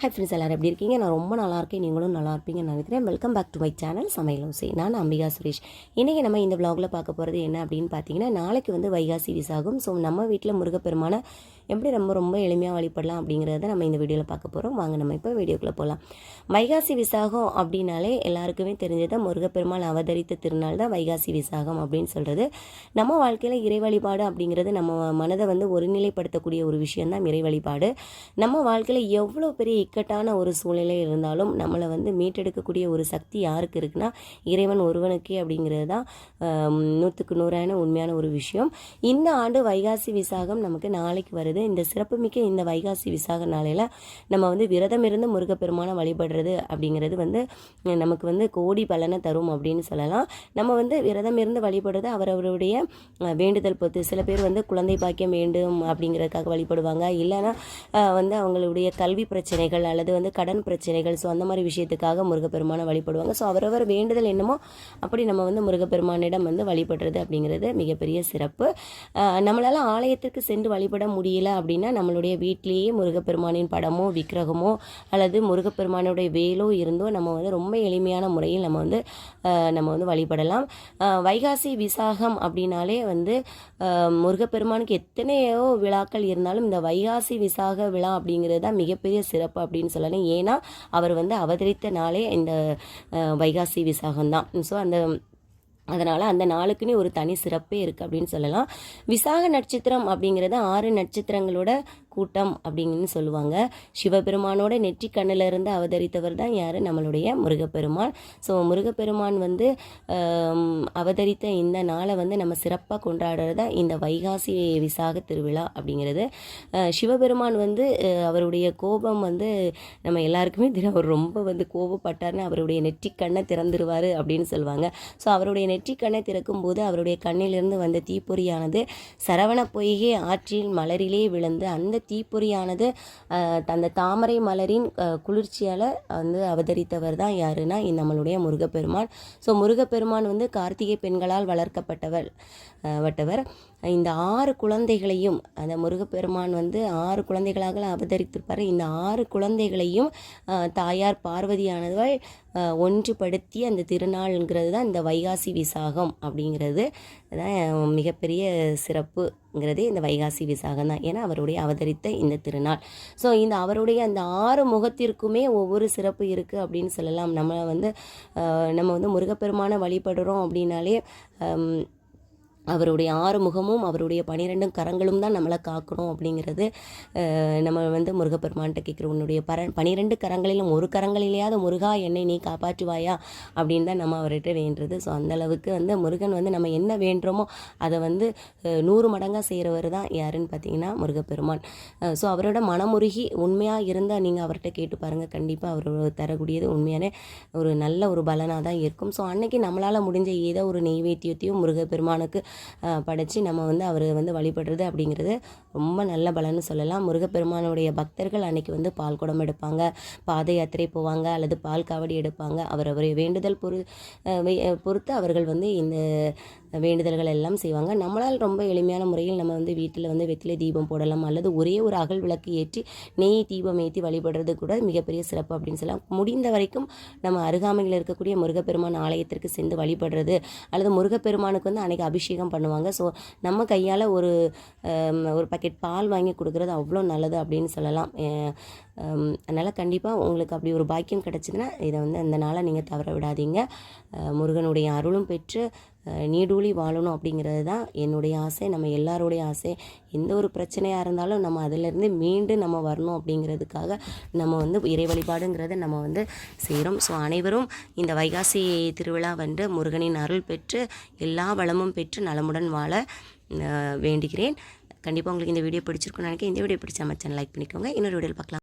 Hi friends எல்லோரும் எப்படி இருக்கீங்க? நான் ரொம்ப நல்லா இருக்கேன். நீங்களும் நல்லா இருப்பீங்கன்னு நினைக்கிறேன். Welcome back to my channel சமையலும் சரி நான் அம்பிகா சுரேஷ். இன்றைக்கி நம்ம இந்த vlogல பார்க்க போகிறது என்ன அப்படின்னு பார்த்தீங்கன்னா நாளைக்கு வந்து வைகாசி விசாகும். ஸோ நம்ம வீட்டில் முருகப்பெருமான எப்படி ரொம்ப ரொம்ப எளிமையாக வழிபடலாம் அப்படிங்கிறத நம்ம இந்த வீடியோவில் பார்க்க போகிறோம் வாங்க நம்ம இப்போ வீடியோக்குள்ளே போகலாம் வைகாசி விசாகம் அப்படின்னாலே எல்லாருக்குமே தெரிஞ்சது முருகப்பெருமாள் அவதரித்த திருநாள் தான் வைகாசி விசாகம் அப்படின்னு சொல்கிறது நம்ம வாழ்க்கையில் இறை வழிபாடு அப்படிங்கிறது நம்ம மனதை வந்து ஒருநிலைப்படுத்தக்கூடிய ஒரு விஷயம்தான் இறை வழிபாடு. நம்ம வாழ்க்கையில் எவ்வளோ பெரிய இக்கட்டான ஒரு சூழ்நிலை இருந்தாலும் நம்மளை வந்து மீட்டெடுக்கக்கூடிய ஒரு சக்தி யாருக்கு இருக்குன்னா இறைவன் ஒருவனுக்கே அப்படிங்கிறது தான் நூற்றுக்கு நூறான உண்மையான ஒரு விஷயம். இந்த ஆண்டு வைகாசி விசாகம் நமக்கு நாளைக்கு வருது. இந்த சிறப்புமிக்க இந்த வைகாசி விசாக நாளையில் நம்ம வந்து விரதம் இருந்து முருகப்பெருமானை வழிபடுறது அப்படிங்கிறது வந்து நமக்கு வந்து கோடி பலனை தரும் அப்படின்னு சொல்லலாம். நம்ம வந்து விரதம் இருந்து வழிபடுறது அவரவருடைய வேண்டுதல் பொறுத்து. சில பேர் வந்து குழந்தை பாக்கியம் வேண்டும் அப்படிங்கிறதுக்காக வழிபடுவாங்க. இல்லைன்னா வந்து அவங்களுடைய கல்வி பிரச்சனைகள் அல்லது வந்து கடன் பிரச்சனைகள் ஸோ அந்த மாதிரி விஷயத்துக்காக முருகப்பெருமானை வழிபடுவாங்க. ஸோ அவரவர் வேண்டுதல் என்னமோ அப்படி நம்ம வந்து முருகப்பெருமானிடம் வந்து வழிபடுறது அப்படிங்கிறது மிகப்பெரிய சிறப்பு. நம்மளால் ஆலயத்திற்கு சென்று வழிபட முடியல அப்படின்னா நம்மளுடைய வீட்டிலேயே முருகப்பெருமானின் படமோ விக்கிரகமோ அல்லது முருகப்பெருமானுடைய வேலோ இருந்தோ நம்ம வந்து ரொம்ப எளிமையான முறையில் நம்ம வந்து நம்ம வந்து வழிபடலாம். வைகாசி விசாகம் அப்படின்னாலே வந்து முருகப்பெருமானுக்கு எத்தனையோ விழாக்கள் இருந்தாலும் இந்த வைகாசி விசாக விழா அப்படிங்கிறது தான் மிகப்பெரிய சிறப்பு அப்படின்னு சொல்லலாம் ஏன்னா அவர் வந்து அவதரித்த நாளே இந்த வைகாசி விசாகம் தான். ஸோ அந்த அதனால் அந்த நாளுக்குன்னே ஒரு தனி சிறப்பே இருக்குது அப்படின்னு சொல்லலாம். விசாக நட்சத்திரம் அப்படிங்கிறது ஆறு நட்சத்திரங்களோட கூட்டம் அப்படின்னு சொல்லுவாங்க. சிவபெருமானோட நெற்றி கண்ணுல இருந்து அவதரித்தவர் தான் யார்? நம்மளுடைய முருகப்பெருமான். ஸோ முருகப்பெருமான் வந்து அவதரித்த இந்த நாளை வந்து நம்ம சிறப்பாக கொண்டாடுறது தான் இந்த வைகாசி விசாக திருவிழா அப்படிங்கிறது. சிவபெருமான் வந்து அவருடைய கோபம் வந்து நம்ம எல்லாருக்குமே தெரியும். அவர் ரொம்ப வந்து கோபப்பட்டார்னு அவருடைய நெற்றி கண்ணை திறந்துருவார் அப்படின்னு சொல்லுவாங்க. ஸோ அவருடைய நெற்றி கண்ணை திறக்கும் போது அவருடைய கண்ணிலிருந்து வந்த தீப்பொறியானது சரவண பொய்கை ஆற்றில் மலரிலே விழுந்து அந்த தீப்பொறியானது அந்த தாமரை மலரின் குளிர்ச்சியால் வந்து அவதரித்தவர் தான் யாருன்னா நம்மளுடைய முருகப்பெருமான். ஸோ முருகப்பெருமான் வந்து கார்த்திகை பெண்களால் வளர்க்கப்பட்டவர் வட்டவர். இந்த ஆறு குழந்தைகளையும் அந்த முருகப்பெருமான் வந்து ஆறு குழந்தைகளாக அவதரித்திருப்பார். இந்த ஆறு குழந்தைகளையும் தாயார் பார்வதியானவள் ஒன்றுபடுத்தி அந்த திருநாள்ங்கிறது தான் இந்த வைகாசி விசாகம் அப்படிங்கிறது. தான் மிகப்பெரிய சிறப்புங்கிறதே இந்த வைகாசி விசாகம் தான். ஏன்னா அவருடைய அவதரித்த இந்த திருநாள். ஸோ இந்த அவருடைய அந்த ஆறு முகத்திற்குமே ஒவ்வொரு சிறப்பு இருக்குது அப்படின்னு சொல்லலாம். நம்ம வந்து நம்ம வந்து முருகப்பெருமானை வழிபடுறோம் அப்படின்னாலே அவருடைய ஆறு முகமும் அவருடைய பனிரெண்டும் கரங்களும் தான் நம்மளை காக்கணும் அப்படிங்கிறது நம்ம வந்து முருகப்பெருமான்கிட்ட கேட்குறோம். உன்னுடைய பர பனிரெண்டு கரங்களிலும் ஒரு கரங்களிலேயாவது முருகா என்னை நீ காப்பாற்றுவாயா? அப்படின்னு தான் நம்ம அவர்கிட்ட வேண்டுறது. ஸோ அந்த அளவுக்கு வந்து முருகன் வந்து நம்ம என்ன வேண்டுறோமோ அதை வந்து நூறு மடங்காக செய்கிறவர் தான் யாருன்னு பார்த்தீங்கன்னா முருகப்பெருமான். ஸோ அவரோட மனமுருகி உண்மையாக இருந்தால் நீங்கள் அவர்கிட்ட கேட்டு பாருங்கள் கண்டிப்பாக அவர் தரக்கூடியது உண்மையான ஒரு நல்ல ஒரு பலனாக தான் இருக்கும். ஸோ அன்னைக்கு நம்மளால் முடிஞ்ச ஏதோ ஒரு நெய்வேத்தியத்தையும் முருகப்பெருமானுக்கு படைத்து நம்ம வந்து அவரை வந்து வழிபடுறது அப்படிங்கிறது ரொம்ப நல்ல பலன்னு சொல்லலாம். முருகப்பெருமானுடைய பக்தர்கள் அன்னைக்கு வந்து பால் குடம் எடுப்பாங்க பாத யாத்திரை போவாங்க அல்லது பால் காவடி எடுப்பாங்க. அவர் அவரை வேண்டுதல் பொறு பொறுத்து அவர்கள் வந்து இந்த வேண்டுதல்கள் எல்லாம் செய்வாங்க. நம்மளால் ரொம்ப எளிமையான முறையில் நம்ம வந்து வீட்டில் வந்து வெற்றிலை தீபம் போடலாம் அல்லது ஒரே ஒரு அகல் விளக்கு ஏற்றி நெய் தீபம் ஏற்றி வழிபடுறது கூட மிகப்பெரிய சிறப்பு அப்படின்னு சொல்லலாம். முடிந்த வரைக்கும் நம்ம அருகாமையில் இருக்கக்கூடிய முருகப்பெருமான் ஆலயத்திற்கு சென்று வழிபடுறது அல்லது முருகப்பெருமானுக்கு வந்து அன்றைக்கி அபிஷேகம் பண்ணுவாங்க. ஸோ நம்ம கையால் ஒரு ஒரு பாக்கெட் பால் வாங்கி கொடுக்குறது அவ்வளோ நல்லது அப்படின்னு சொல்லலாம். அதனால் கண்டிப்பாக உங்களுக்கு அப்படி ஒரு பாக்கியம் கிடச்சிதுன்னா இதை வந்து அந்த நாளை நீங்கள் தவற விடாதீங்க. முருகனுடைய அருளும் பெற்று நீடூழி வாழணும் அப்படிங்கிறது தான் என்னுடைய ஆசை. நம்ம எல்லாருடைய ஆசை. எந்த ஒரு பிரச்சனையாக இருந்தாலும் நம்ம அதிலேருந்து மீண்டு நம்ம வரணும் அப்படிங்கிறதுக்காக நம்ம வந்து இறை வழிபாடுங்கிறத நம்ம வந்து செய்கிறோம் ஸோ அனைவரும் இந்த வைகாசி திருவிழா வந்து முருகனின் அருள் பெற்று எல்லா வளமும் பெற்று நலமுடன் வாழ வேண்டுகிறேன். கண்டிப்பாக உங்களுக்கு இந்த வீடியோ பிடிச்சிருக்குன்னு நினைக்கிறேன். இந்த வீடியோ பிடிச்ச நம்ம சேனல் லைக் பண்ணிக்கோங்க. இன்னொரு வீடியோவில் பார்க்கலாம்.